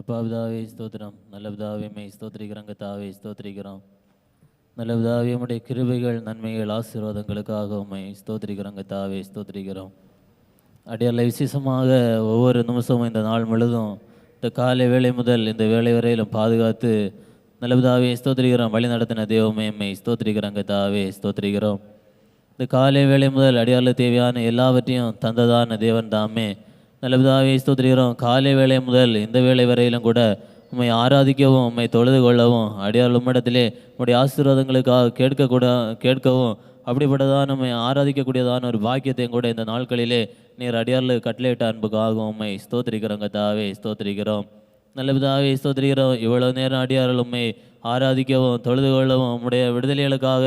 அப்பா பிதாவே ஸ்தோத்திரம். நல்ல பிதாவே மெய் ஸ்தோத்திரிக்கிறோம் ஸ்தோத்திரிக்கிறோம். நல்ல பிதாவே கிருபைகள் நன்மைகள் ஆசீர்வாதங்களுக்காக உண்மை ஸ்தோத்திரிக்கிறோம் தாவே ஸ்தோத்திரிக்கிறோம். அடியாரில் விசேஷமாக ஒவ்வொரு நிமிஷமும் இந்த நாள் முழுதும் இந்த காலை வேலை முதல் இந்த வேலை வரையிலும் பாதுகாத்து நல்லபிதாவே ஸ்தோத்திரிக்கிறோம். வழி நடத்தின தெய்வமே எம்மை ஸ்தோத்திரிக்கிறாங்க தாவே ஸ்தோத்திரிக்கிறோம். இந்த காலை வேலை முதல் அடியாரில் தேவையான எல்லாவற்றையும் தந்ததான தேவன் தாமே நல்லபிதாவே ஸ்தோத்திரிகிறோம் காலை வேலை முதல் இந்த வேலை வரையிலும் கூட உம்மை ஆராதிக்கவும் உம்மை தொழுது கொள்ளவும் அடியார் உம்மிடத்திலே உடைய ஆசீர்வாதங்களுக்காக கேட்கக்கூட கேட்கவும் அப்படிப்பட்டதான் நம்மை ஆராதிக்கக்கூடியதான ஒரு பாக்கியத்தையும் கூட இந்த நாட்களிலே நீர் அடியாரில் கட்டளையிட்ட அன்புக்காகவும் உம்மை ஸ்தோத்திரிக்கிறோம் கத்தாவே ஸ்தோத்திரிக்கிறோம். நல்லபிதாவே ஸ்தோத்திரிக்கிறோம். இவ்வளவு நேரம் அடியார்கள் உம்மை ஆராதிக்கவும் தொழுது கொள்ளவும் உம்முடைய விடுதலைகளுக்காக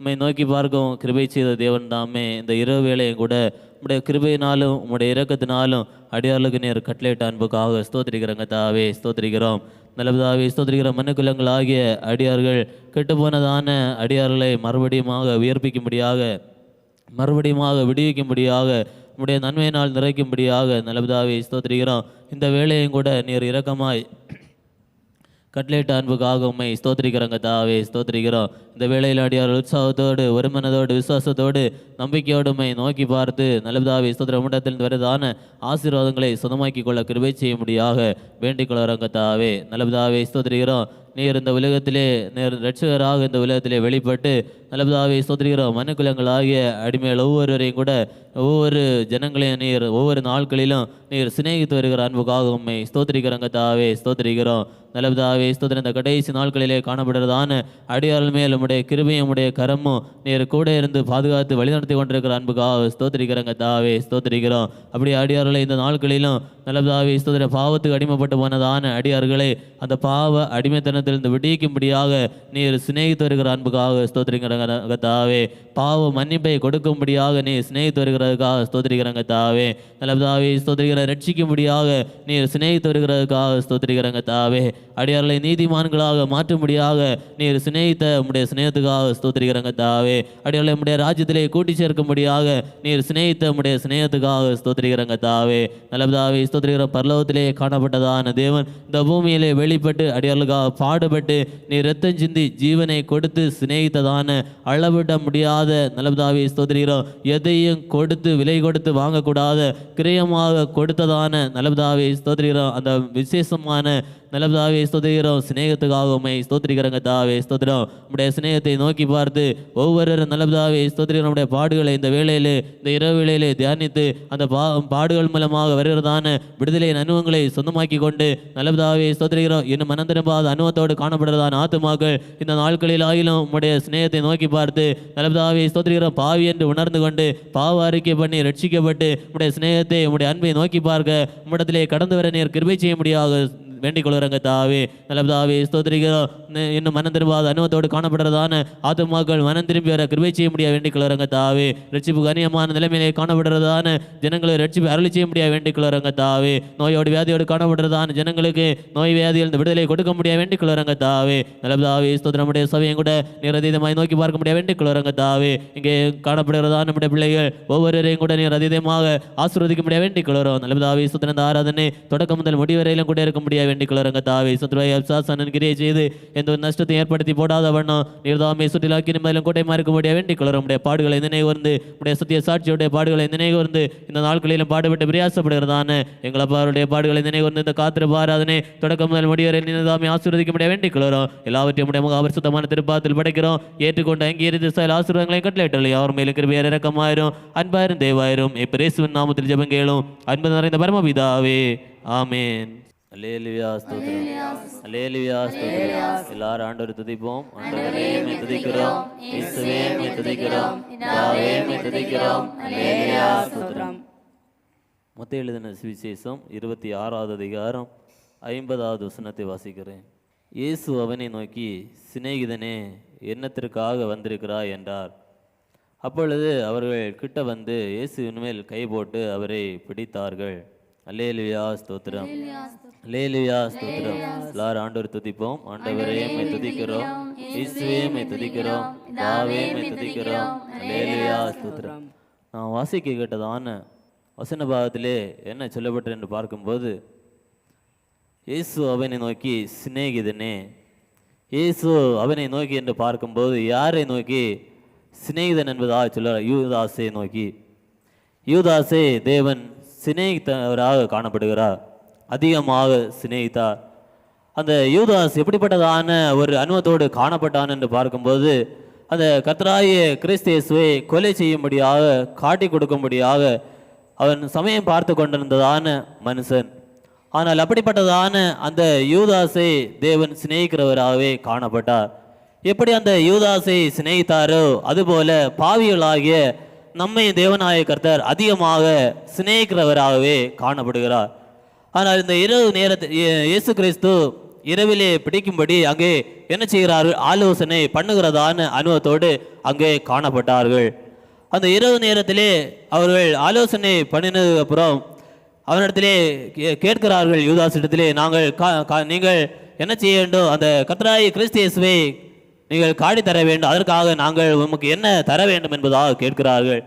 உம்மை நோக்கி பார்க்கவும் கிருபை செய்த தேவன் தாமே. இந்த இரவு வேலையும் கூட உம்முடைய கிருபையினாலும் உம்முடைய இறக்கத்தினாலும் அடியார்களுக்கு நேர் கட்லேட் அன்புக்காக ஸ்தோத்திரிக்கிறங்க தாவே ஸ்தோத்திரிக்கிறோம். நல்லபதாவே ஸ்தோத்திரிக்கிற மனுக்குலங்கள் ஆகிய அடியார்கள் கெட்டுப்போனதான அடியார்களை மறுபடியுமாக உயர்ப்பிக்கும்படியாக மறுபடியுமாக விடுவிக்கும்படியாக உம்முடைய நன்மையினால் நிறைக்கும்படியாக நல்லபதாவே ஸ்தோத்திரிக்கிறோம். இந்த வேலையும் கூட நீர் இரக்கமாய் கட்லேட் அன்புக்காக உண்மை ஸ்தோத்திரிக்கிறோங்க தாவே ஸ்தோத்திரிக்கிறோம். இந்த வேளையில் அடியார் உற்சாகத்தோடு ஒருமனதோடு விசுவாசத்தோடு நம்பிக்கையோடு நோக்கி பார்த்து நல்லதாவே ஸ்தோத்திர முண்டத்தில் வருதான ஆசீர்வாதங்களை சுதமாக்கி கொள்ள கிருபை செய்யும்படியாக வேண்டிக் கொள்கிறோங்க தாவே. நல்லதாவே ஸ்தோத்திரிக்கிறோம். நீர் இந்த உலகத்திலே நீர் ரட்சகராக இந்த உலகத்திலே வெளிப்பட்டு நல்லதாவே ஸ்தோத்திரிக்கிறோம். மனுக்குலங்கள் ஆகிய அடிமைகள் ஒவ்வொருவரையும் கூட ஒவ்வொரு ஜனங்களையும் நீர் ஒவ்வொரு நாட்களிலும் நீர் சிநேகித்து வருகிற அன்புக்காக உண்மை ஸ்தோத்திரிக்கிறோங்க தாவே ஸ்தோத்திரிக்கிறோம். நல்லதாவே ஸ்தோத்திரம். இந்த கடைசி நாட்களிலே காணப்படுறதான அடியார்கள் மேல் உடைய கிருபையும் கரமும் நீர் கூட இருந்து பாதுகாத்து வழிநடத்தி கொண்டிருக்கிற அன்புக்காக ஸ்தோத்திரிக்கிறங்க தாவே ஸ்தோத்திரிக்கிறோம். அப்படி அடியார்களை இந்த நாட்களிலும் நல்லதாவே ஸ்தோத்திர பாவத்துக்கு அடிமைப்பட்டு போனதான அடியார்களை அந்த பாவ அடிமைத்தனத்திலிருந்து விடுவிக்கும்படியாக நீர் சிநேகித்து வருகிற அன்புக்காக ஸ்தோத்திரிக்கிறங்க தாவே. பாவ மன்னிப்பை கொடுக்கும்படியாக நீர் சிநேகித்து வருகிறதுக்காக ஸ்தோத்திரிக்கிறங்க தாவே. நல்லதாவே ஸ்தோத்திரிக்கிற ரட்சிக்கும்படியாக நீர் சிநேகித்து வருகிறதுக்காக ஸ்தோத்திரிக்கிறங்க தாவே. அடியார்களை நீதிமான்களாக மாற்றும்படியாக நீர் சிநேகித்த உம்முடைய சிநேகத்துக்காக ஸ்தோத்திரிக்கிறங்க தாவே அடியார்களை உம்முடைய ராஜ்யத்திலே கூட்டி சேர்க்கும்படியாக நீர் சிநேகித்த உம்முடைய சிநேகத்துக்காக ஸ்தோத்திரிக்கிறங்க தாவே நல்லபதாவே ஸ்தோத்திரிக்கிற பரலோகத்திலே காணப்பட்டதான தேவன் இந்த பூமியிலே வெளிப்பட்டு அடியார்களுக்காக பாடுபட்டு நீர் ரத்தம் சிந்தி ஜீவனை கொடுத்து சிநேகித்ததான அளவிட முடியாத நல்லபதாவே ஸ்தோத்திரிக்கிறோம் எதையும் கொடுத்து விலை கொடுத்து வாங்கக்கூடாத கிரயமாக கொடுத்ததான நல்லபதாவே ஸ்தோத்திரிக்கிறோம் அந்த விசேஷமான நல்லதாவே ஸ்தோத்திரிக்கிறோம் சிநேகத்துக்காக உண்மை ஸ்தோத்திரிக்கிறங்க தாவே ஸ்தோத்திரம். உடைய சிநேகத்தை நோக்கி பார்த்து ஒவ்வொரு நல்லதாவே ஸ்தோத்திரிக்கிற நம்முடைய பாடுகளை இந்த வேளையிலே இந்த இரவு வேளையிலே தியானித்து அந்த பா பாடுகள் மூலமாக வருகிறதான விடுதலை அனுபவங்களை சொந்தமாக்கி கொண்டு நல்லதாவே ஸ்தோத்திரிக்கிறோம். இன்னும் மனந்திரும்பாத அனுபவத்தோடு காணப்படுறதான ஆத்துமாக்கள் இந்த நாட்களில் ஆகிலும் உம்முடைய சிநேகத்தை நோக்கி பார்த்து நல்லதாவே ஸ்தோத்திரிக்கிறோம். பாவி என்று உணர்ந்து கொண்டு பாவ அறிக்கை பண்ணி ரட்சிக்கப்பட்டு உம்முடைய சிநேகத்தை உம்முடைய அன்பை நோக்கி பார்க்க உம்மிடத்திலே கடந்து வர நீர் கிருபை செய்ய முடியாது வேண்டிக் கொள்கிறங்க தாவே. நல்ல தாவே ஸ்தோத்திரிக்கிறோம். இன்னும் மனம் திரும்பாத அனுபவத்தோடு காணப்படுறதான ஆத்மாக்கள் மனம் திரும்பி வர கிருபை செய்ய முடியாது வேண்டிக் கொள்கிறங்க தாவே. ரட்சிப்பு கனியமான நிலைமையிலே காணப்படுறதான ஜனங்களை ரட்சிப்பு அருளி செய்ய முடியாது வேண்டிக் கொள்கிறங்க தாவே. நோயோடு வியாதியோடு காணப்படுறதான ஜனங்களுக்கு நோய் வியாதியில் இந்த விடுதலை கொடுக்க முடியாது வேண்டிக் கொள்கிறங்க தாவே நல்ல தாவே சபையும் கூட நிரதீதமாய் நோக்கி பார்க்க முடியாது வேண்டிக் கொள்கிறங்க தாவே. இங்கே காணப்படுகிறதான நம்முடைய பிள்ளைகள் ஒவ்வொருவரையும் கூட நீர் அதீதமாக ஆசீர்வதிக்க முடியாது வேண்டிக் கொள்கிறோம் நல்ல சுத்திரந்த ஆராதனை தொடக்கம் முதல் முடிவரையிலும் கூட இருக்க முடியாது வேண்டிக் கொள்கிறங்க தாவே சுத்ராய் அப்சாசனன் கிரியை செய்து எந்த ஒரு நஷ்டத்தை ஏற்படுத்தி போடாத வண்ணம் நீர்தாமே சுற்றிலாக்கி நிம்மதியிலும் கோட்டையமா மாறிக்க முடியாது வேண்டிக் கொள்கிறோம் உடைய பாடுகளை நினைவு வந்து உடைய சத்திய சாட்சியுடைய பாடுகளை நினைவு வந்து இந்த நாட்களிலும் பாடுபட்டு பிரியாசப்படுகிறதான எங்களை அப்பாருடைய பாடுகளை நினைவு வந்து இந்த காத்திரு ஆராதனை தொடக்கம் முதல் முடிவரை நீர்தாமே ஆசீர்வதிக்க முடியாது வேண்டிக் எல்லாவற்றையும் உடைய முக அவர் சுத்தமான திருப்பாத்தில் படைக்கிறோம். ஏற்றுக்கொண்டு அங்கீகரித்து சில ஆசீர்வாதங்களை கட்டளையிட்டலை அவர் மேலும் கிருபியர் இறக்கமாயிரும் அன்பாயிரும் தேவாயிரும். இப்பரேசுவின் நாமத்தில் ஜெபம் கேளும் அன்பு நிறைந்த பரமபிதாவே. ஆமேன். அல்லேலுயா ஸ்தோத்திரம். அல்லேலுயா. ஸ்தோத்திரம். எல்லாரும் ஆண்டவர் துதிப்போம். ஆண்டவரே மே துதிக்கிறோம். இயேசுவே மே துதிக்கிறோம். பிதாவே மே துதிக்கிறோம். ஸ்தோத்திரம். மொத்த எழுதின சுவிசேஷம் இருபத்தி ஆறாவது அதிகாரம் ஐம்பதாவது வசனத்தை வாசிக்கிறேன். இயேசு அவனை நோக்கி சிநேகிதனே என்னத்திற்காக வந்திருக்கிறாய்? என்றார். அப்பொழுது அவர்கள் கிட்ட வந்து இயேசுவின் மேல் கை போட்டு அவரை பிடித்தார்கள். அல்லேலுயா ஸ்தோத்திரம். அல்லேலுயா ஸ்தோத்திரம். எல்லாரும் ஆண்டவர் துதிப்போம். ஆண்டவரே மை துதிக்கிறோம். இயேசுவே மை துதிக்கிறோம். தாவே மை துதிக்கிறோம். அல்லேலுயா ஸ்தோத்திரம். நான் வாசிக்க கேட்டதான வசன பாகத்திலே என்ன சொல்லப்பட்டு என்று பார்க்கும்போது இயேசு அவனை நோக்கி சிநேகிதனே. இயேசு அவனை நோக்கி என்று பார்க்கும்போது யாரை நோக்கி? சிநேகிதன் என்பதாக சொல்ல யூதாசை நோக்கி. யூதாசே தேவன் சிநேகித்தவராக காணப்படுகிறார். அதிகமாக சிநேகித்தார் அந்த யூதாஸ் எப்படிப்பட்டதான ஒரு அனுபவத்தோடு காணப்பட்டான் என்று பார்க்கும்போது அந்த கத்ராய கிறிஸ்தேசுவை கொலை செய்யும்படியாக காட்டி கொடுக்கும்படியாக அவன் சமயம் பார்த்து கொண்டிருந்ததான மனுஷன். ஆனால் அப்படிப்பட்டதான அந்த யூதாஸை தேவன் சிநேகிக்கிறவராகவே காணப்பட்டார். எப்படி அந்த யூதாஸை சிநேகித்தாரோ அதுபோல பாவிகளாகிய நம்மை தேவனாய கர்த்தர் அதிகமாக சிநேகிக்கிறவராகவே காணப்படுகிறார். ஆனால் இந்த இரவு நேரத்தில் இயேசு கிறிஸ்து இரவிலே பிடிக்கும்படி அங்கே என்ன செய்கிறார்கள் ஆலோசனை பண்ணுகிறதான அனுபவத்தோடு அங்கே காணப்பட்டார்கள். அந்த இரவு நேரத்திலே அவர்கள் ஆலோசனை பண்ணினதுக்கு அப்புறம் அவனிடத்திலே கே- கேட்கிறார்கள். யூதாஸ் இடத்திலே நாங்கள் கா- கா- நீங்கள் என்ன செய்ய வேண்டும்? அந்த கத்ராயி கிறிஸ்தியேசுவை நீங்கள் காடி தர வேண்டும். அதற்காக நாங்கள் உமக்கு என்ன தர வேண்டும் என்பதாக கேட்கிறார்கள்.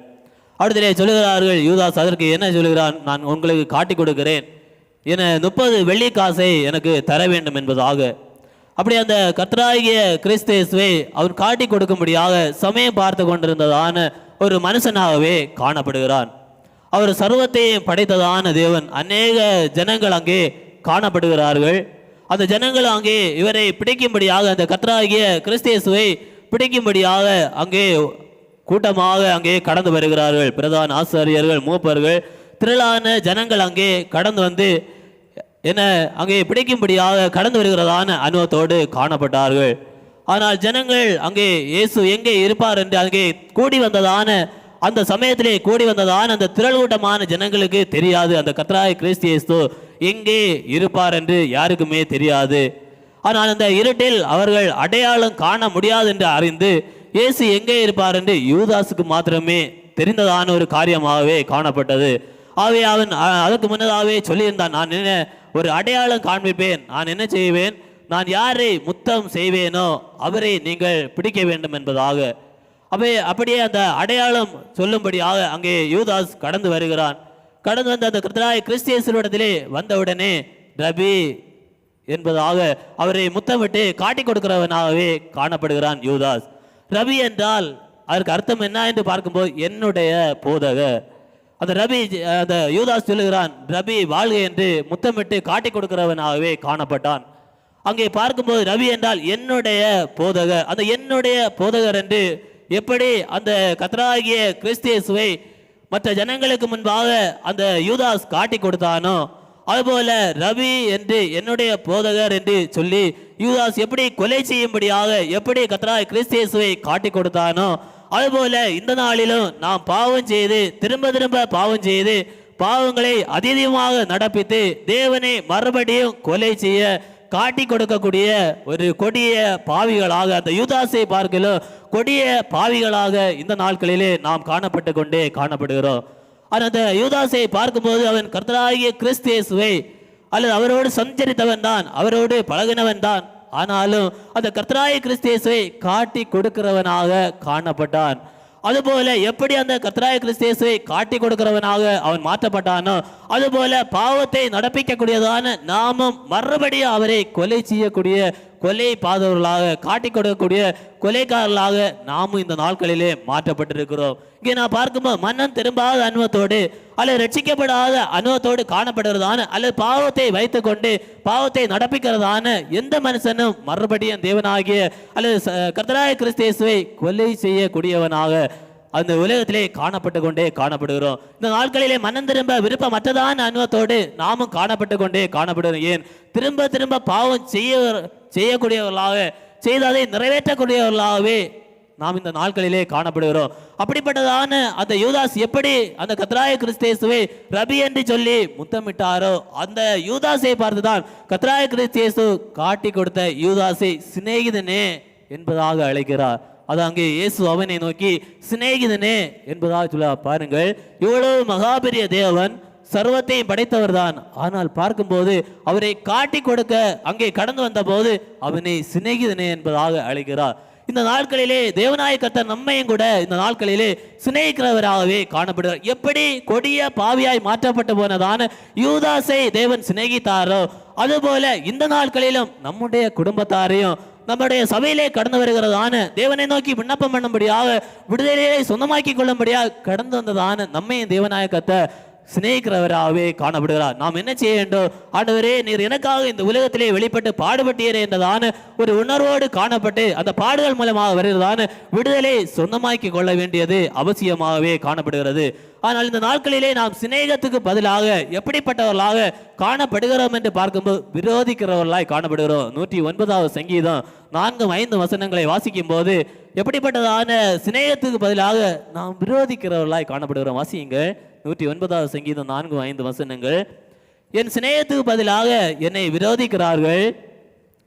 அடுத்திலே சொல்லுகிறார்கள் யூதாஸ் அதற்கு என்ன சொல்கிறான் நான் உங்களுக்கு காட்டி கொடுக்கிறேன். என முப்பது வெள்ளி காசை எனக்கு தர வேண்டும் என்பதாக. அப்படி அந்த கத்ராகிய கிறிஸ்தேசுவை அவர் காட்டி கொடுக்கும்படியாக சமயம் பார்த்து கொண்டிருந்ததான ஒரு மனுஷனாகவே காணப்படுகிறான். அவர் சர்வத்தையும் படைத்ததான தேவன் அநேக ஜனங்கள் அங்கே காணப்படுகிறார்கள். அந்த ஜனங்கள் அங்கே இவரை பிடிக்கும்படியாக அந்த கத்ராகிய கிறிஸ்தேசுவை பிடிக்கும்படியாக அங்கே கூட்டமாக அங்கே கடந்து வருகிறார்கள். பிரதான ஆசிரியர்கள் மூப்பர்கள் திரளான ஜனங்கள் அங்கே கடந்து வந்து என்ன அங்கே பிடிக்கும்படியாக கடந்து வருகிறதான அனுபவத்தோடு காணப்பட்டார்கள். ஆனால் ஜனங்கள் அங்கே இயேசு எங்கே இருப்பார் என்று அங்கே கூடி வந்ததான அந்த சமயத்திலே கூடி வந்ததான அந்த திரளூட்டமான ஜனங்களுக்கு தெரியாது. அந்த கத்ராய கிறிஸ்து இயேசு எங்கே இருப்பார் என்று யாருக்குமே தெரியாது. ஆனால் அந்த இருட்டில் அவர்கள் அடையாளம் காண முடியாது என்று அறிந்து இயேசு எங்கே இருப்பார் என்று யூதாசுக்கு மாத்திரமே தெரிந்ததான ஒரு காரியமாகவே காணப்பட்டது. ஆகவே அவன் அதற்கு முன்னதாகவே சொல்லியிருந்தான் நான் என்ன ஒரு அடையாளம் காண்பிப்பேன் நான் என்ன செய்வேன்? நான் யாரை முத்தம் செய்வேனோ அவரை நீங்கள் பிடிக்க வேண்டும் என்பதாக. அப்படியே அந்த அடையாளம் சொல்லும்படியாக அங்கே யூதாஸ் கடந்து வருகிறான். கடந்து வந்த அந்த கிருத்தராய கிறிஸ்தியேசுவரிடத்திலே வந்தவுடனே ரபி என்பதாக அவரை முத்தமிட்டு காட்டி கொடுக்கிறவனாகவே காணப்படுகிறான் யூதாஸ். ரவி என்றால் அதற்கு அர்த்தம் என்ன என்று பார்க்கும்போது என்னுடைய போதக. அந்த ரபி அந்த யூதாஸ் சொல்லுகிறான் ரபி வாழ்க என்று முத்தமிட்டு காட்டி கொடுக்கிறவனாகவே காணப்பட்டான். அங்கே பார்க்கும்போது ரவி என்றால் என்னுடைய போதகர் அந்த என்னுடைய போதகர் என்று எப்படி அந்த கத்தராகிய கிறிஸ்தியசுவை மற்ற ஜனங்களுக்கு முன்பாக அந்த யூதாஸ் காட்டி கொடுத்தானோ? அதுபோல ரவி என்று என்னுடைய போதகர் என்று சொல்லி யூதாஸ் எப்படி கொலை செய்யும்படியாக எப்படி கத்தராய் கிறிஸ்தியேசுவை காட்டி கொடுத்தானோ? அதுபோல இந்த நாளிலும் நாம் பாவம் செய்து திரும்ப திரும்ப பாவம் செய்து பாவங்களை அதிகமாக நடப்பித்து தேவனை மறுபடியும் கொலை செய்ய காட்டி கொடுக்கக்கூடிய ஒரு கொடிய பாவிகளாக அந்த யூதாசை பார்க்கலும் கொடிய பாவிகளாக இந்த நாட்களிலே நாம் காணப்பட்டு கொண்டே காணப்படுகிறோம். ஆனால் அந்த யூதாசை பார்க்கும்போது அவன் கர்த்தராகிய கிறிஸ்தேசுவை அல்லது அவரோடு சஞ்சரித்தவன் தான் அவரோடு பழகினவன் தான். ஆனாலும் அந்த கர்த்தராய கிறிஸ்தேசுவை காட்டி கொடுக்கிறவனாக காணப்பட்டான். அதுபோல எப்படி அந்த கத்ராய கிறிஸ்தியேசுவை காட்டி கொடுக்கிறவனாக அவன் மாற்றப்பட்டானோ அதுபோல பாவத்தை நடப்பிக்கக்கூடியதான நாமும் மறுபடியும் அவரை கொலை செய்யக்கூடிய கொலை பாதவர்களாக காட்டி கொடுக்கக்கூடிய கொலைக்காரர்களாக நாமும் இந்த நாட்களிலே மாற்றப்பட்டிருக்கிறோம். இங்கே நான் பார்க்கும்போது மன்னன் திரும்பாத அனுபவத்தோடு அல்லது ரட்சிக்கப்படாத அனுபவத்தோடு காணப்படுகிறதான அல்லது பாவத்தை வைத்துக்கொண்டு பாவத்தை நடப்பிக்கிறதான எந்த மனுஷனும் மறுபடியும் தேவனாகிய அல்லது ச- கர்த்தராய கிறிஸ்தேசுவை கொலை செய்யக்கூடியவனாக அந்த உலகத்திலே காணப்பட்டு கொண்டே காணப்படுகிறோம். இந்த நாட்களிலே மனம் திரும்ப விருப்பமற்றதான அனுபவத்தோடு நாமும் காணப்பட்டு கொண்டே காணப்படுகிறோம். ஏன்? திரும்ப திரும்ப பாவம் செய்ய செய்யக்கூடியவர்களாக செய்ததை நிறைவேற்றக்கூடியவர்களாகவே நாம் இந்த நாட்களிலே காணப்படுகிறோம். அப்படிப்பட்டதான அந்த யூதாஸ் எப்படி அந்த கத்ராய கிறிஸ்தேசுவை ரபி என்று சொல்லி முத்தமிட்டாரோ அந்த யூதாஸை பார்த்துதான் கத்ராய கிறிஸ்தேசு காட்டி கொடுத்த யூதாஸை சிநேகிதனே என்பதாக அழைக்கிறார். அது அங்கே இயேசு அவனை நோக்கி சிநேகிதனே என்பதாக சொல்ல பாருங்கள் இவ்வளவு மகாபெரிய தேவன் சர்வத்தையும் படைத்தவர்தான். ஆனால் பார்க்கும்போது அவரை காட்டி கொடுக்க அங்கே கடந்து வந்தபோது அவனை சிநேகிதனே என்பதாக அழைக்கிறார். இந்த நாட்களிலே தேவநாய கத்தர் நம்மையும் கூட இந்த நாட்களிலே சிநேகிக்கிறவராகவே காணப்படுகிறார். எப்படி கொடிய பாவியாய் மாற்றப்பட்டு போனதான யூதாசை தேவன் சிநேகித்தாரோ அதுபோல இந்த நாட்களிலும் நம்முடைய குடும்பத்தாரையும் நம்முடைய சபையிலே கடந்து வருகிறதான தேவனை நோக்கி விண்ணப்பம் பண்ணும்படியாக விடுதலையை சொந்தமாக்கி கொள்ளும்படியாக கடந்து வந்ததான நம்மையும் தேவநாயகத்தை சிநேகிக்கிறவராகவே காணப்படுகிறார். நாம் என்ன செய்ய வேண்டும்? ஆண்டவரே நீர் எனக்காக இந்த உலகத்திலே வெளிப்பட்டு பாடுபட்டீரே என்றதான ஒரு உணர்வோடு காணப்பட்டு அந்த பாடுகள் மூலமாக வருகிறதான விடுதலை சொந்தமாக்கி கொள்ள வேண்டியது அவசியமாகவே காணப்படுகிறது. ஆனால் இந்த நாட்களிலே நாம் சிநேகத்துக்கு பதிலாக எப்படிப்பட்டவர்களாக காணப்படுகிறோம் என்று பார்க்கும்போது விரோதிக்கிறவர்களாய் காணப்படுகிறோம். நூற்றி ஒன்பதாவது சங்கீதம் நான்கு ஐந்து வசனங்களை வாசிக்கும் போது எப்படிப்பட்டதான சிநேகத்துக்கு பதிலாக நாம் விரோதிக்கிறவர்களாய் காணப்படுகிறோம். வாசியுங்கள். நூற்றி ஒன்பதாவது சங்கீதம் நான்கு ஐந்து வசனங்கள். என் சிநேகத்துக்கு பதிலாக என்னை விரோதிக்கிறார்கள்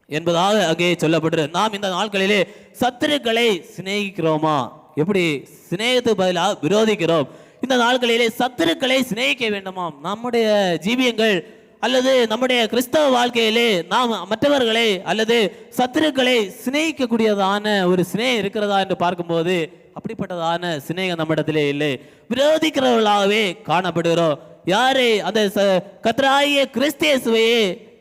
என்பதாக அங்கே சொல்லப்படுகிறது நாம் இந்த நாட்களிலே சத்துருக்களை சிநேகிக்கிறோமா? எப்படி? சிநேகத்துக்கு பதிலாக விரோதிக்கிறோம். இந்த நாட்களிலே சத்துருக்களை சிநேகிக்க வேண்டுமாம் நம்முடைய ஜீவியங்கள் அல்லது நம்முடைய கிறிஸ்தவ வாழ்க்கையிலே நாம் மற்றவர்களை அல்லது சத்துருக்களை சிநேகிக்கக்கூடியதான ஒரு சிநேகம் இருக்கிறதா? என்று பார்க்கும்போது அப்படிப்பட்டதான சிநேகம் நம்மிடத்திலே இல்லை. விரோதிக்கிறவர்களாகவே காணப்படுகிறோம். யாரே அந்த ச- கிறிஸ்தேசுவையே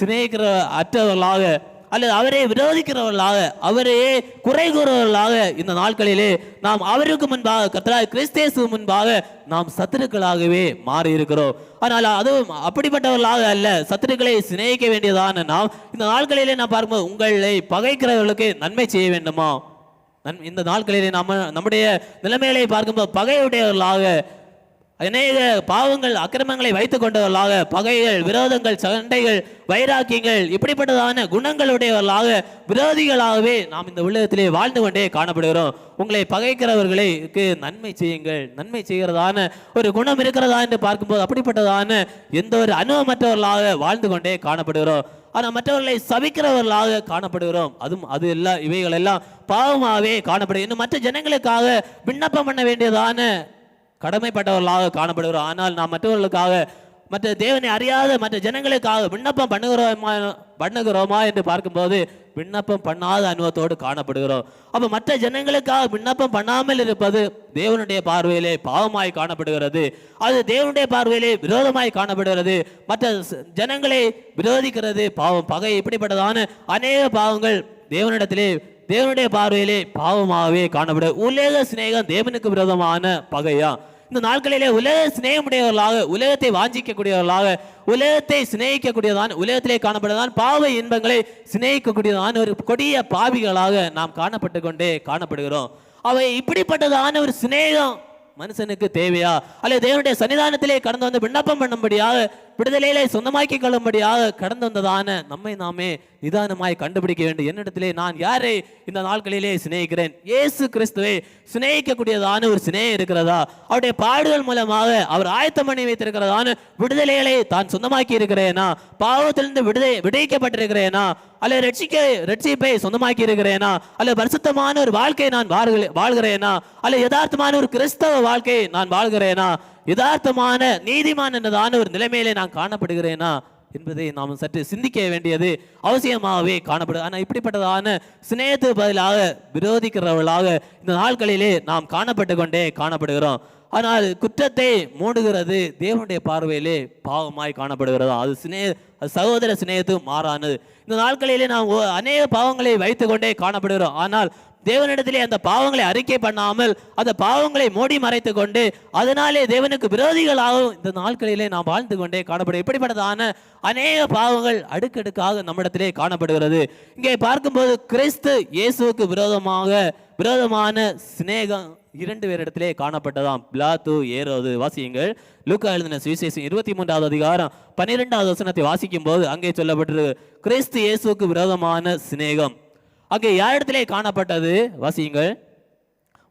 சிநேகிற சிநேகிக்கிற அற்றவர்களாக அல்லது அவரை விரோதிக்கிறவர்களாக அவரையே குறை கூறுவர்களாக இந்த நாட்களிலே நாம் அவருக்கு முன்பாக கர்த்தராய் கிறிஸ்தேசு முன்பாக நாம் சத்துருக்களாகவே மாறி இருக்கிறோம் ஆனால் அதுவும் அப்படிப்பட்டவர்களாக அல்ல சத்துருக்களை சிநேகிக்க வேண்டியதான நாம் இந்த நாட்களிலே நான் பார்க்கும்போது உங்களை பகைக்கிறவர்களுக்கு நன்மை செய்ய வேண்டுமா? நன் இந்த நாட்களிலே நம்ம நம்முடைய நிலைமைகளை பார்க்கும்போது பகையுடையவர்களாக அநேக பாவங்கள் அக்கிரமங்களை வைத்துக் கொண்டவர்களாக பகைகள் விரோதங்கள் சண்டைகள் வைராக்கியங்கள் இப்படிப்பட்டதான குணங்களுடையவர்களாக விரோதிகளாகவே நாம் இந்த உலகத்திலே வாழ்ந்து கொண்டே காணப்படுகிறோம். உங்களை பகைக்கிறவர்களுக்கு நன்மை செய்யுங்கள். நன்மை செய்கிறதான ஒரு குணம் இருக்கிறதா என்று பார்க்கும்போது அப்படிப்பட்டதான எந்த ஒரு அனுபவமற்றவர்களாக வாழ்ந்து கொண்டே காணப்படுகிறோம். ஆனால் மற்றவர்களை சபிக்கிறவர்களாக காணப்படுகிறோம். அதுவும் அது எல்லாம் இவைகள் எல்லாம் பாவமாகவே காணப்படுகிறது. இன்னும் மற்ற ஜனங்களுக்காக விண்ணப்பம் பண்ண வேண்டியதான கடமைப்பட்டவர்களாக காணப்படுகிறோம். ஆனால் நாம் மற்றவர்களுக்காக மற்ற தேவனை அறியாத மற்ற ஜனங்களுக்காக விண்ணப்பம் பண்ணுகிறோமா பண்ணுகிறோமா என்று பார்க்கும்போது விண்ணப்பம் பண்ணாத அனுபவத்தோடு காணப்படுகிறோம். அப்ப மற்ற ஜனங்களுக்காக விண்ணப்பம் பண்ணாமல் இருப்பது தேவனுடைய பார்வையிலே பாவமாய் காணப்படுகிறது. அது தேவனுடைய பார்வையிலே விரோதமாய் காணப்படுகிறது. மற்ற ஜனங்களை விரோதிக்கிறது. பாவம் பகை இப்படிப்பட்டதான அநேக பாவங்கள் தேவனிடத்திலே தேவனுடைய பார்வையிலே பாவமாகவே காணப்படும். உலக சிநேகம் தேவனுக்கு விரோதமான பகையா? இந்த நாட்களிலே உலக சிநேகமுடையவர்களாக உலகத்தை வாஞ்சிக்கக்கூடியவர்களாக உலகத்தை சிநேகிக்கக்கூடியதான் உலகத்திலே காணப்படுவதான் பாவ இன்பங்களை சிநேகிக்கக்கூடியதான் ஒரு கொடிய பாவிகளாக நாம் காணப்பட்டு கொண்டே காணப்படுகிறோம். அவை இப்படிப்பட்டதான ஒரு சிநேகம் மனுஷனுக்கு தேவையா? அல்லது தேவனுடைய சன்னிதானத்திலே கடந்து வந்து விண்ணப்பம் பண்ணும்படியாக விடுதலையிலே சொந்தமாக்கி கொள்ளும்படியாக கடந்து வந்ததான நம்மை நாமே நிதானமாய் கண்டுபிடிக்க வேண்டும். என்னிடத்திலே நான் யாரை இந்த நாட்களிலே சிநேகிக்கிறேன்? இயேசு கிறிஸ்துவை சிநேகிக்கக்கூடியதான ஒரு சிநேகம் இருக்கிறதா? அவருடைய பாடுகள் மூலமாக அவர் ஆயத்தம் பண்ணி வைத்திருக்கிறதான விடுதலைகளை தான் சொந்தமாக்கி இருக்கிறேனா? பாவத்திலிருந்து விடுதை விடுவிக்கப்பட்டிருக்கிறேனா? அல்ல ரட்சிக்க ரட்சிப்பை சொந்தமாக்கி இருக்கிறேனா? அல்ல பரிசுத்தமான ஒரு வாழ்க்கையை நான் வாழ்கிறேனா? அல்ல யதார்த்தமான ஒரு கிறிஸ்தவ வாழ்க்கையை நான் வாழ்கிறேனா? யதார்த்தமான நீதிமான் என்றதான ஒரு நிலைமையிலே நான் காணப்படுகிறேனா என்பதை நாம் சற்று சிந்திக்க வேண்டியது அவசியமாகவே காணப்படுது ஆனால் இப்படிப்பட்டதான சிநேகத்துக்கு பதிலாக விரோதிக்கிறவர்களாக இந்த நாட்களிலே நாம் காணப்பட்டு கொண்டே காணப்படுகிறோம். ஆனால் குற்றத்தை மூடுகிறது தேவனுடைய பார்வையிலே பாவமாய் காணப்படுகிறது? அது சினே சகோதர சிநேகத்துக்கு மாறானது. இந்த நாட்களிலே நாம் அநேக பாவங்களை வைத்துக்கொண்டே காணப்படுகிறோம். ஆனால் தேவனிடத்திலே அந்த பாவங்களை அறிக்கை பண்ணாமல் அந்த பாவங்களை மூடி மறைத்து கொண்டு அதனாலே தேவனுக்கு விரோதிகளாகவும் இந்த நாட்களிலே நாம் வாழ்ந்து கொண்டே காணப்படும். இப்படிப்பட்டதான அநேக பாவங்கள் அடுக்கடுக்காக நம்மிடத்திலே காணப்படுகிறது. இங்கே பார்க்கும்போது கிறிஸ்து இயேசுவுக்கு விரோதமாக விரோதமான சிநேகம் இரண்டு பேரிடத்திலே காணப்பட்டதாம். பிலாத்து ஏரோது வாசியுங்கள். லூக்கா எழுதின சுவிசேஷம் இருபத்தி மூன்றாவது அதிகாரம் பன்னிரெண்டாவது வசனத்தை வாசிக்கும் போது அங்கே சொல்லப்பட்டிருக்கு கிறிஸ்து இயேசுவுக்கு விரோதமான சிநேகம். அங்கே யாரிடத்திலே காணப்பட்டது? வாசியுங்கள்.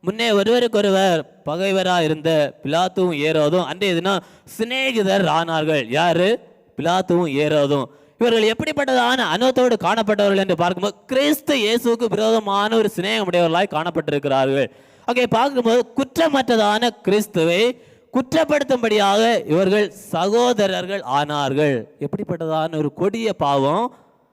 முன்னே ஒருவருக்கொருவர் பகைவரா இருந்த பிலாத்துவும் ஏறோதும் அன்றைய தினம் சிநேகிதர் ஆனார்கள். யாரு? பிலாத்துவும் ஏறோதும் இவர்கள் எப்படிப்பட்டதான அனுபவத்தோடு காணப்பட்டவர்கள் என்று பார்க்கும்போது கிறிஸ்து இயேசுக்கு விரோதமான ஒரு சிநேகம் உடையவர்களாய் காணப்பட்டிருக்கிறார்கள். அங்கே பார்க்கும்போது குற்றமற்றதான கிறிஸ்துவை குற்றப்படுத்தும்படியாக இவர்கள் சகோதரர்கள் ஆனார்கள். எப்படிப்பட்டதான ஒரு கொடிய பாவம்.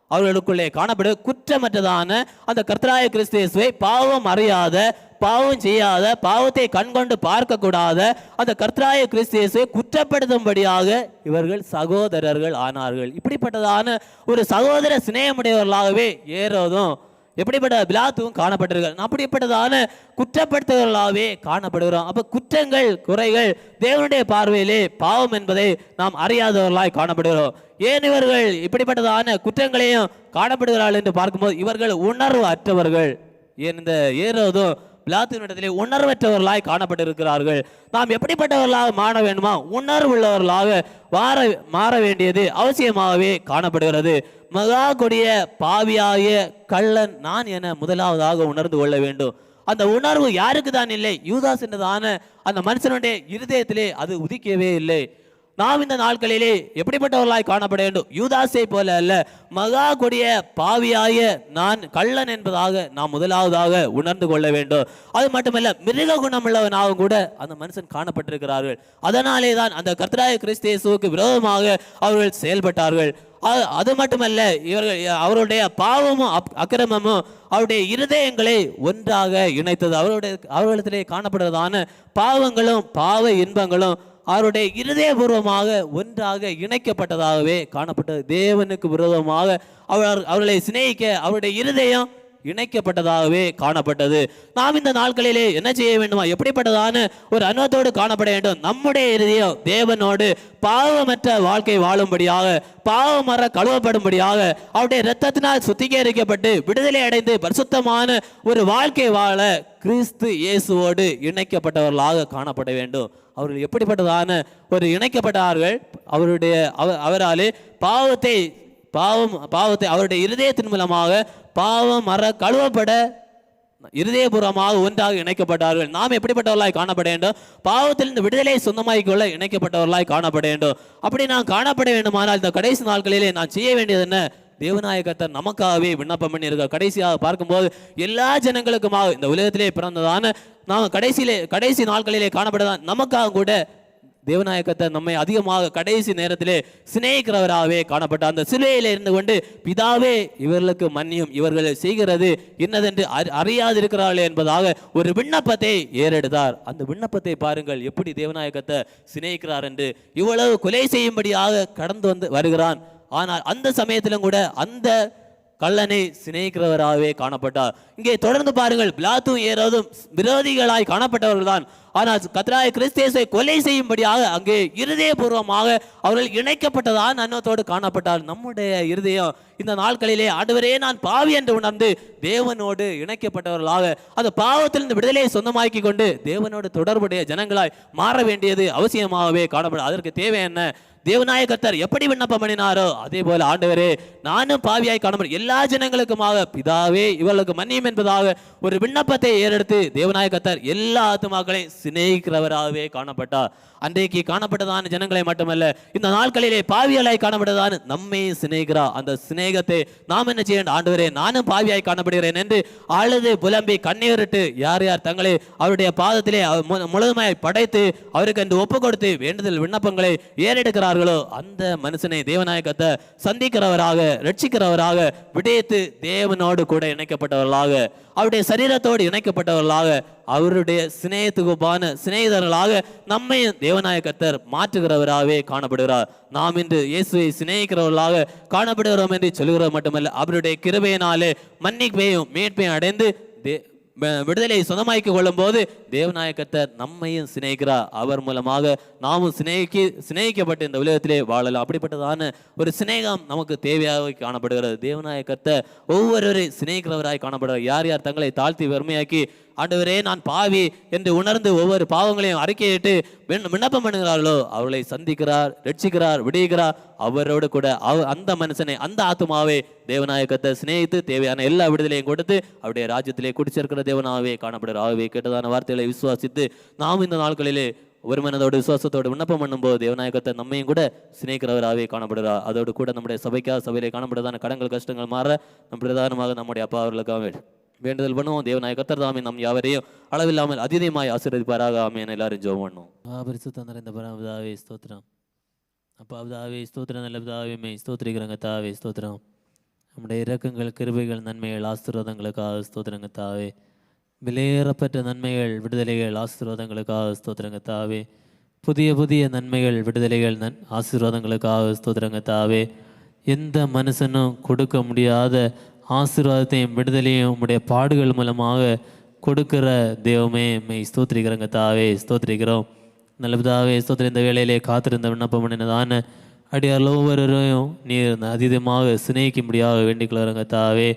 அவர்களுக்குள்ளே காணப்படு குற்றமற்றதான அந்த கர்த்தராய கிறிஸ்துவை பாவம் அறியாத பாவம் செய்யாத பாவத்தை கண்கொண்டு பார்க்கக்கூடாத அந்த கர்த்தராய கிறிஸ்துவை குற்றப்படுத்தும்படியாக இவர்கள் சகோதரர்கள் ஆனார்கள். இப்படிப்பட்டதான ஒரு சகோதர சிநேகமுடையவர்களாகவே ஏறதும் எப்படிப்பட்ட பிலாத்துவும் காணப்பட்டிருக்கிறார் அப்படிப்பட்டதான குற்றப்படுத்துதலாகவே காணப்படுகிறோம். அப்ப குற்றங்கள் குறைகள் தேவனுடைய பார்வையிலே பாவம் என்பதை நாம் அறியாதவர்களாய் காணப்படுகிறோம். ஏன் இவர்கள் இப்படிப்பட்டதான குற்றங்களையும் காணப்படுகிறார்கள் என்று பார்க்கும்போது இவர்கள் உணர்வு அற்றவர்கள். ஏன் இந்த ஏறதும் பிலாத்துவனிடத்திலே உணர்வற்றவர்களாய் காணப்பட்டிருக்கிறார்கள். நாம் எப்படிப்பட்டவர்களாக மாற வேண்டுமா? உணர்வுள்ளவர்களாக மாற மாற வேண்டியது அவசியமாகவே காணப்படுகிறது. மகா கொடிய பாவியாகிய கள்ளன் நான் என முதலாவதாக உணர்ந்து கொள்ள வேண்டும். அந்த உணர்வு யாருக்கு தான் இல்லை? யூதாஸ் என்றதான அந்த மனுஷனுடைய இருதயத்திலே அது உதிக்கவே இல்லை. நாம் இந்த நாட்களிலே எப்படிப்பட்டவர்களாய் காணப்பட வேண்டும்? யூதாசை போல அல்ல மகா கொடிய பாவியாய நான் கள்ளன் என்பதாக நாம் முதலாவதாக உணர்ந்து கொள்ள வேண்டும். அது மட்டுமல்ல மிருக குணமுள்ளவனாகவும் கூட அந்த மனுஷன் காணப்பட்டிருக்கிறார்கள். அதனாலே தான் அந்த கர்த்தராய கிறிஸ்தேசுவுக்கு விரோதமாக அவர்கள் செயல்பட்டார்கள். அது அது மட்டுமல்ல இவர்கள் அவருடைய பாவமும் அப்- அக்கிரமமும் அவருடைய இருதயங்களை ஒன்றாக இணைத்தது. அவருடைய அவர்களிடத்திலே காணப்படுவதான பாவங்களும் பாவ இன்பங்களும் அவருடைய இருதயபூர்வமாக ஒன்றாக இணைக்கப்பட்டதாகவே காணப்பட்டது. தேவனுக்கு விரோதமாக அவர் அவர்களை சிநேகிக்க அவருடைய இருதயம் இணைக்கப்பட்டதாகவே காணப்பட்டது. நாம் இந்த நாட்களிலே என்ன செய்ய வேண்டுமா? எப்படிப்பட்டதான ஒரு அனுபவத்தோடு காணப்பட வேண்டும்? நம்முடைய இறுதியோ தேவனோடு பாவமற்ற வாழ்க்கை வாழும்படியாக பாவமர கழுவப்படும்படியாக அவருடைய இரத்தத்தினால் சுத்திகரிக்கப்பட்டு விடுதலை அடைந்து பரிசுத்தமான ஒரு வாழ்க்கை வாழ கிறிஸ்து இயேசுவோடு இணைக்கப்பட்டவர்களாக காணப்பட வேண்டும். அவர்கள் எப்படிப்பட்டதான ஒரு இணைக்கப்பட்டார்கள்? அவருடைய அவ- அவராலே பாவத்தை பாவம் பாவத்தை அவருடைய இருதயத்தின் மூலமாக பாவம் மர கழுவப்பட இருதயபூர்வமாக ஒன்றாக இணைக்கப்பட்டார்கள். நாம் எப்படிப்பட்டவர்களாய் காணப்பட வேண்டும்? பாவத்திலிருந்து விடுதலை சொந்தமாக்கிக் கொள்ள இணைக்கப்பட்டவர்களாய் காணப்பட வேண்டும். அப்படி நான் காணப்பட வேண்டுமானால் இந்த கடைசி நாட்களிலே நான் செய்ய வேண்டியது என்ன? தேவநாயகத்தை நமக்காகவே விண்ணப்பம் பண்ணியிருக்க கடைசியாக பார்க்கும்போது எல்லா ஜனங்களுக்குமாக இந்த உலகத்திலே பிறந்ததான நாம் கடைசியிலே கடைசி நாட்களிலே காணப்படதான் நமக்காக கூட தேவநாயகத்தை நம்மை அதிகமாக கடைசி நேரத்திலே சிநேகிக்கிறவராகவே காணப்பட்ட அந்த சிலுவையிலே இருந்து கொண்டு பிதாவே இவர்களுக்கு மன்னியும் இவர்கள் செய்கிறது என்னதென்று அறி- அறியாதிருக்கிறார்களே என்பதாக ஒரு விண்ணப்பத்தை ஏறெடுத்தார். அந்த விண்ணப்பத்தை பாருங்கள் எப்படி தேவநாயகத்தை சிநேகிக்கிறார் என்று. இவ்வளவு கொலை செய்யும்படியாக கடந்து வந்து வருகிறான். ஆனால் அந்த சமயத்திலும் கூட அந்த கள்ளனை சிநேகிக்கிறவராகவே காணப்பட்டார். இங்கே தொடர்ந்து பாருங்கள் பிலாத்தும் ஏறதும் விரோதிகளாய் காணப்பட்டவர்கள் தான் ஆனால் கத்ராய கிறிஸ்தேசை கொலை செய்யும்படியாக அங்கே இருதயபூர்வமாக அவர்கள் இணைக்கப்பட்டதான் அன்னத்தோடு காணப்பட்டார். நம்முடைய இருதயம் இந்த நாட்களிலே ஆண்டவரே நான் பாவி என்று உணர்ந்து தேவனோடு இணைக்கப்பட்டவர்களாக அந்த பாவத்திலிருந்து விடுதலையை சொந்தமாக்கி கொண்டு தேவனோடு தொடர்புடைய ஜனங்களாய் மாற வேண்டியது அவசியமாகவே காணப்படும். அதற்கு தேவை என்ன? தேவநாய கத்தர் எப்படி விண்ணப்பம் பண்ணினாரோ அதே போல ஆண்டவரே நானும் பாவியாய் காணப்படும் எல்லா ஜனங்களுக்குமாக பிதாவே இவர்களுக்கு மன்னியும் என்பதாக ஒரு விண்ணப்பத்தை ஏறெடுத்து தேவநாய கத்தர் எல்லா ஆத்துமாக்களையும் சிநேகிக்கிறவராகவே காணப்பட்டார். அன்றைக்கு காணப்பட்டதான ஜனங்களை மட்டுமல்ல இந்த நாட்களிலே பாவியலாய் காணப்பட்டதான நம்மை சிநேகிக்கிறார். அந்த சிநேகத்தை நாம் என்ன செய்ய ஆண்டவரே நானும் பாவியாய் காணப்படுகிறேன் என்று அழுது புலம்பி கண்ணீரிட்டு யார் யார் தங்களை அவருடைய பாதத்திலே அவர் முழுமையாய் படைத்து அவருக்கு என்று ஒப்பு கொடுத்து வேண்டுதல் விண்ணப்பங்களை ஏறெடுக்கிறார்கள் அந்த மனுஷனை தேவநாயகத்தை சந்திக்கிறவராக ரட்சிக்கிறவராக விடயத்து தேவனோடு கூட இணைக்கப்பட்டவர்களாக அவருடைய சரீரத்தோடு இணைக்கப்பட்டவர்களாக அவருடைய சிநேகத்துக்குப்பான சிநேகிதர்களாக நம்மை தேவநாயகத்தர் மாற்றுகிறவராகவே காணப்படுகிறார். நாம் இன்று இயேசுவை சிநேகிக்கிறவர்களாக காணப்படுகிறோம் என்று சொல்கிறோம் மட்டுமல்ல அவருடைய கிருபையினாலே மன்னிப்பையும் மீட்பையும் அடைந்து தே- விடுதலை சொந்தமாக்கி கொள்ளும் போது தேவநாயகத்தர் நம்மையும் சிநேகிக்கிறார். அவர் மூலமாக நாமும் சிநேகி சிநேகிக்கப்பட்டு இந்த உலகத்திலே வாழலாம். அப்படிப்பட்டதான ஒரு சிநேகம் நமக்கு தேவையாக காணப்படுகிறது. தேவநாயகத்தை ஒவ்வொருவரை சிநேகிக்கிறவராய் காணப்படுகிறார். யார் யார் தங்களை தாழ்த்தி வறுமையாக்கி ஆண்டவரே நான் பாவி என்று உணர்ந்து ஒவ்வொரு பாவங்களையும் அறிக்கையிட்டு விண்ணப்பம் பண்ணுகிறார்களோ அவர்களை சந்திக்கிறார் ரட்சிக்கிறார் விடுகிறார் அவரோடு கூட அவ அந்த மனுஷனை அந்த ஆத்மாவை தேவநாயகத்தை சிநேகித்து தேவையான எல்லா விடுதலையும் கொடுத்து அவருடைய ராஜ்யத்திலே குடிச்சிருக்கிற தேவனாகவே காணப்படுற ஆகவே கேட்டதான வார்த்தைகளை விசுவாசித்து நாம் இந்த நாட்களிலே ஒரு மனதோடு விசுவாசத்தோடு விண்ணப்பம் பண்ணும்போது தேவநாயகத்தை நம்மையும் கூட சிநேகிக்கிறவராகவே காணப்படுகிறார் அதோடு கூட நம்முடைய சபைக்காக சபையிலே காணப்படுறதான கடன்கள் கஷ்டங்கள் மாற நம் பிரதானமாக நம்முடைய அப்பா அவர்களுக்காக வேண்டுதல் பண்ணுவோம். தேவநாய கத்தர் தாமே நம் யாவரையும் அளவில்லாமல் அதிதயமாய் ஆசீர்வதிப்பாராக. ஆமேன். எல்லாரும் ஜோம் பண்ணுவோம். மகாபரிசுத்த நிறைந்த பரமபிதாவே ஸ்தோத்திரம். அப்பா பிதாவே ஸ்தோத்திரம். நல்ல பிதாவே மே ஸ்தோத்திரிக்கிறங்க தாவே ஸ்தோத்திரம். நம்முடைய இரக்கங்கள் கிருபைகள் நன்மைகள் ஆசீர்வாதங்களுக்காக ஸ்தோத்திரங்க தாவே. விலையேறப்பட்ட நன்மைகள் விடுதலைகள் ஆசீர்வாதங்களுக்காக ஸ்தோத்திரங்க தாவே. புதிய புதிய நன்மைகள் விடுதலைகள் நன் ஆசீர்வாதங்களுக்காக ஸ்தோத்திரங்க தாவே. எந்த மனுஷனும் கொடுக்க முடியாத ஆசீர்வாதத்தையும் விடுதலையும் உம்முடைய பாடுகள் மூலமாக கொடுக்கிற தெய்வமே மெய் ஸ்தோத்திரிக்கிறங்க தாவே ஸ்தோத்திரிக்கிறோம். நல்லபதாவே ஸ்தோத்திர இந்த வேலையிலே காத்திருந்த விண்ணப்பம் பண்ணினதான அடியார் ஒவ்வொருவரையும் நீர் அதீதமாக சிநேகிக்கும்படியாக வேண்டிக்கொள்கிறங்க தாவே.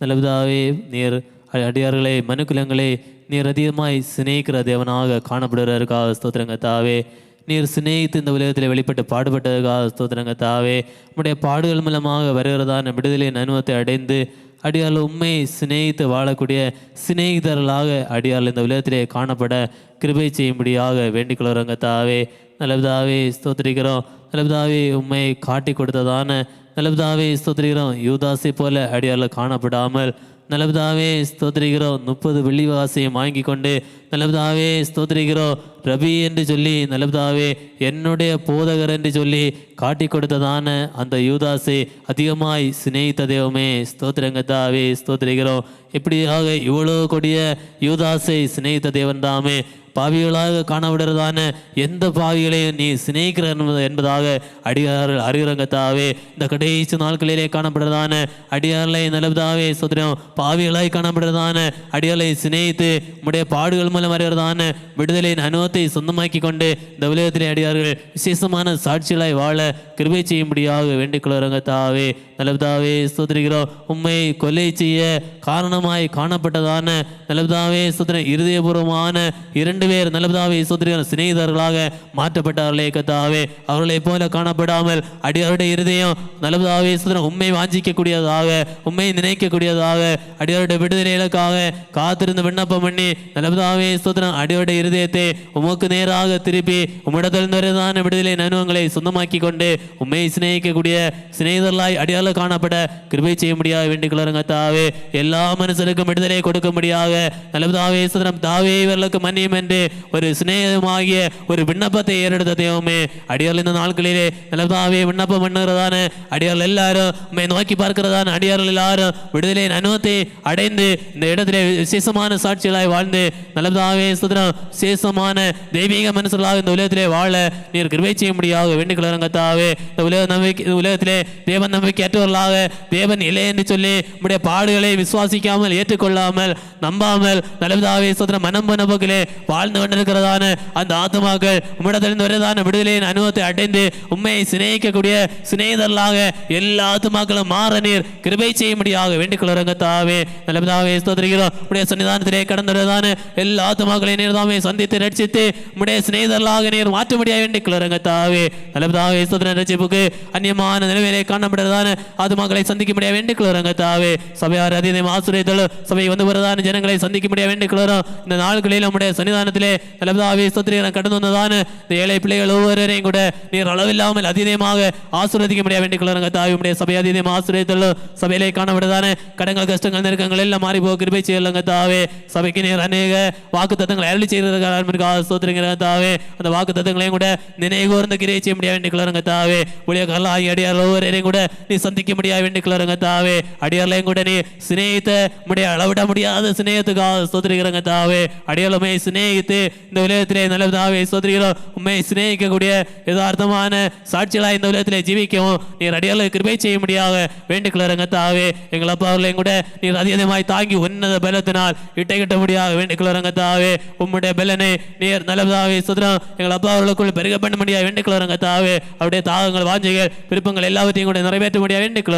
நல்லபதாவே நீர் அடியார்களை மனுக்குலங்களை நீர் அதிகமாய் சிநேகிக்கிற தேவனாக காணப்படுகிறதற்காக ஸ்தோத்திரங்க தாவே. நீர் சிநேகித்து இந்த உலகத்தில் வெளிப்பட்டு பாடுபட்டதுக்காக ஸ்தோத்திரங்க தாவே உம்முடைய பாடுகள் மூலமாக வருகிறதான விடுதலை நனுவத்தை அடைந்து அடியால் உண்மை சிநேகித்து வாழக்கூடிய சிநேகிதர்களாக அடியால் இந்த உலகத்திலே காணப்பட கிருபை செய்யும்படியாக வேண்டிக் கொள்கிறோங்க தாவே. நல்லபதாவே ஸ்தோத்திரிக்கிறோம். நல்லபதாவே உண்மை காட்டி கொடுத்ததான நல்லபதாவே ஸ்தோத்திரிக்கிறோம். யூதாசி போல அடியால் காணப்படாமல் நலபுதாவே ஸ்தோத்திரிகிறோம் முப்பது வெள்ளிவாசையும் வாங்கி கொண்டு நல்லதாவே ஸ்தோத்திரிகிறோம் ரபி என்று சொல்லி நலபுதாவே என்னுடைய போதகர் என்று சொல்லி காட்டி கொடுத்ததான அந்த யூதாசை அதிகமாய் சிநேகித்த தெய்வமே ஸ்தோத்திரங்கத்தாவே தாவே இப்படியாக இவ்வளோ கொடிய யூதாசை சிநேகித்த தேவன் தாமே பாவிகளாக காணப்படுறதான எந்த பாவிகளையும் நீ சிநேகிக்கிற என்பது- என்பதாக அடியார்கள் அறிகிறங்கத்தாவே இந்த கடைசி நாட்களிலே காணப்படுறதான அடியார்களை நிலவுதாவே சோதரம் பாவிகளாய் காணப்படுறதான அடியார்களை சிநேகித்து உடைய பாடுகள் மூலம் அறிகிறதான விடுதலையின் அனுபவத்தை சொந்தமாக்கி கொண்டு இந்த உலகத்திலே அடியார்கள் விசேஷமான சாட்சிகளாய் வாழ கிருபை செய்யும்படியாக வேண்டிக் கொள்கிறங்கத்தாவே நிலவுதாவே ஸ்தோத்திரிக்கிறோம் உண்மை கொலை செய்ய காரணமாய் காணப்பட்டதான நிலவுதாவே சுத்திரம் இருதயபூர்வமான இரண்டு பேர் நிலவுதாவே சுத்திரிக்கிற சிநேகிதர்களாக மாற்றப்பட்டார்களே கத்தாவே அவர்களைப் போல காணப்படாமல் அடியாருடைய இருதயம் நிலவுதாவே சுத்திரம் உண்மை வாஞ்சிக்கக்கூடியதாக உண்மை நினைக்கக்கூடியதாக அடியாருடைய விடுதலைகளுக்காக காத்திருந்து விண்ணப்பம் பண்ணி நிலவுதாவே சுத்திரம் அடியோட இருதயத்தை உமக்கு நேராக திருப்பி உம்மிடத்திலிருந்து விடுதலை நனுவங்களை சொந்தமாக்கி கொண்டு உண்மை சிநேகிக்கக்கூடிய சிநேகிதர்களாய் அடியால காணப்பட. கிருபை செய்ய முடியாது வேண்டிக் தாவே. எல்லா மனுஷனுக்கும் விடுதலை கொடுக்க முடியாக. நல்லதாவே சுதனம் தாவே இவர்களுக்கு மன்னியும் என்று ஒரு சிநேகமாகிய ஒரு விண்ணப்பத்தை ஏறெடுத்த தெய்வமே. அடியார்கள் இந்த நாட்களிலே நல்லதாவே விண்ணப்பம் பண்ணுகிறதான அடியார்கள் எல்லாரும் உண்மை நோக்கி பார்க்கிறதான அடியார்கள் எல்லாரும் விடுதலையின் அனுபவத்தை அடைந்து இந்த இடத்திலே விசேஷமான சாட்சிகளாய் வாழ்ந்து நல்லதாவே சுதனம் விசேஷமான தெய்வீக மனுஷர்களாக இந்த உலகத்திலே வாழ நீர் கிருபை செய்ய முடியாக வேண்டிக் கொள்ளுங்க தாவே. இந்த உலக நம்பிக்கை இந்த உலகத்திலே தேவன் ஏற்றவர்களாக தேவன் இல்லை என்று சொல்லி நம்முடைய பாடுகளை விசுவாசிக்காமல் ஏற்றுக்கொள்ளாமல் நம்பாமல் நல்லதாவே சுதன மனம் போன வாழ்ந்து கொண்டிருக்கிறதான அந்த ஆத்மாக்கள் உம்மிடத்திலிருந்து வருதான விடுதலையின் அனுபவத்தை அடைந்து உண்மையை சிநேகிக்கக்கூடிய சிநேகிதர்களாக எல்லா ஆத்மாக்களும் மாற நீர் கிருபை செய்ய முடியாக வேண்டிக் தாவே நல்லதாவே ஸ்தோத்திரிக்கிறோம். உடைய சன்னிதானத்திலே கடந்து வருதான எல்லா ஆத்மாக்களையும் நீர் தாமே சந்தித்து ரட்சித்து உடைய சிநேகிதர்களாக நீர் மாற்ற முடியாது வேண்டிக் தாவே நல்லதாவே ஸ்தோத்திர ரட்சிப்புக்கு அந்நியமான நிலைமையிலே காணப்படுறதான ஆத்மாக்களை சந்திக்க முடிய வேண்டிக் கொள்ளுங்க தாவே சபையார் அதீதம் ஆசிரியத்தலும் சபை வந்து வருதான ஜனங்களை சந்திக்க முடியாது வேண்டிக் கொள்ளுறோம் இந்த நாட்களில் நம்முடைய சன்னிதானத்திலே நல்லதாவே ஸ்தோத்திரிகளை கடந்து வந்ததான இந்த ஏழை பிள்ளைகள் ஒவ்வொருவரையும் கூட நீர் அளவில்லாமல் அதீதமாக ஆசீர்வதிக்க முடிய வேண்டிக் கொள்ளுங்க தாவே உடைய சபை அதீதம் ஆசிரியத்தலும் சபையிலே காணப்படுதான கடங்கள் கஷ்டங்கள் நெருக்கங்கள் எல்லாம் மாறி போக கிருபை செய்யலங்க தாவே சபைக்கு நீர் அநேக வாக்கு தத்தங்களை அருளி செய்ததற்காக சோத்திரிங்கிற தாவே அந்த வாக்கு தத்தங்களையும் கூட நினைவு வேண்டிக் தாவே. ஊழியர்கள் கூட நீ சந்திக்க முடியாது தாவே கூட நீ சிநேகித்த முடிய அளவிட முடியாத சிநேகத்துக்காக சோதரிக்கிறங்க தாவே. அடியாளுமை சிநேகித்து இந்த உலகத்திலே நல்ல தாவே சோத்திரிக்கிறோம் உண்மையை சிநேகிக்கக்கூடிய யதார்த்தமான சாட்சிகளாக இந்த உலகத்திலே ஜீவிக்கவும். நீர் அடியால் கிருபை செய்ய முடியாத வேண்டிக் தாவே. எங்கள் அப்பா அவர்களையும் கூட நீர் அதிகமாய் தாங்கி உன்னத பலத்தினால் இட்டை கட்ட முடியாத வேண்டிக் கொள்ளுங்க தாவே. உம்முடைய பலனை நீர் நல்லதாவே சுதரம் எங்கள் அப்பா அவர்களுக்குள் பெருக பண்ண முடியாது வேண்டிக் கொள்ளுங்க தாவே. அவருடைய தாகங்கள் வாஞ்சைகள் விருப்பங்கள் எல்லாவற்றையும் கூட நிறைவேற்ற முடியாது வேண்டிக்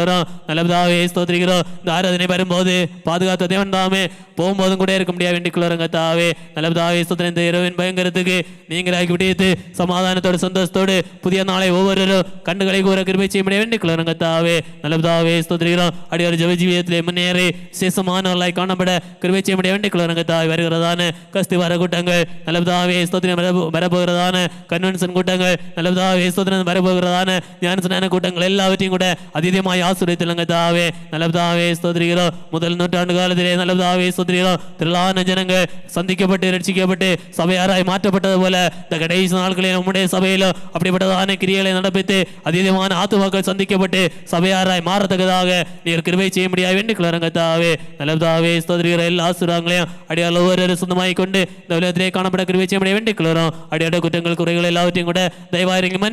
நல்லபதாவே ஸ்தோத்திரிக்கிறோம். இந்த ஆராதனை வரும்போது பாதுகாத்த தேவன் தாமே. போகும்போதும் கூட இருக்க முடியாது. வேண்டிக் கொள்ளுங்க தாவே. நல்லதாவே ஸ்தோத்திரம். இந்த இரவின் பயங்கரத்துக்கு நீங்களாக்கி விடியத்து சமாதானத்தோடு சந்தோஷத்தோடு புதிய நாளை ஒவ்வொருவரும் கண்டுகளை கூற கிருபை செய்ய முடிய வேண்டிக் கொள்ளுங்க தாவே நல்லதாவே ஸ்தோத்திரிக்கிறோம். அடியோர் ஜெப ஜீவியத்திலே முன்னேறி விசேஷமானவர்களாய் காணப்பட கிருபை செய்ய முடிய வேண்டிக் கொள்ளுங்க வருகிறதான கஸ்தி வர கூட்டங்கள் நல்லபதாவே ஸ்தோத்திரம் வரப்போகிறதான கன்வென்ஷன் கூட்டங்கள் நல்லபதாவே ஸ்தோத்திரம் வரப்போகிறதான ஞானசனான கூட்டங்கள் எல்லாவற்றையும் கூட அதீதமாய் ஆசிரியத்திலங்க தாவே நல்லதாவே ஸ்தோத்திரிக்கிறோம் முதல் நூற்றாண்டு காலத்திலே நல்லதாவே ஸ்தோத்திரிக்கிறோம் திரளான ஜனங்கள் சந்திக்கப்பட்டு ரட்சிக்கப்பட்டு சந்திக்கப்பட்டு சபையாராய் மாற்றப்பட்டது போல இந்த கடைசி நாட்களில் நம்முடைய சபையில அப்படிப்பட்டதான கிரியைகளை நடப்பித்து அதீதமான ஆத்துமாக்கள் சந்திக்கப்பட்டு சபையாராய் மாறத்தக்கதாக நீர் கிருபை செய்ய முடியாது வேண்டிக் கத்தாவே நல்லதாவே ஸ்தோதிரிகிற எல்லா ஆசுராங்களையும் அடியால் ஒவ்வொரு சொந்தமாய் கொண்டு இந்த உலகத்திலே காணப்பட கிருபை செய்ய முடியாது வேண்டிக் கொள்கிறோம் அடியாட குற்றங்கள் குறைகள் எல்லாவற்றையும் கூட தயவாயிரங்கள்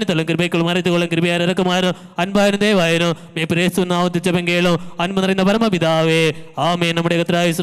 மன்னித்தலும் கிருபைக்குள் மறைத்துக் கொள்ளும் கிருபையார் இருக்குமாறும் அன்பாயிரும் தேவாயிரும் மே பிரேசு நாவத்து ஜெபங்கேளும் அன்பு நிறைந்த பரமபிதாவே ஆமே நம்முடைய கத்திராய்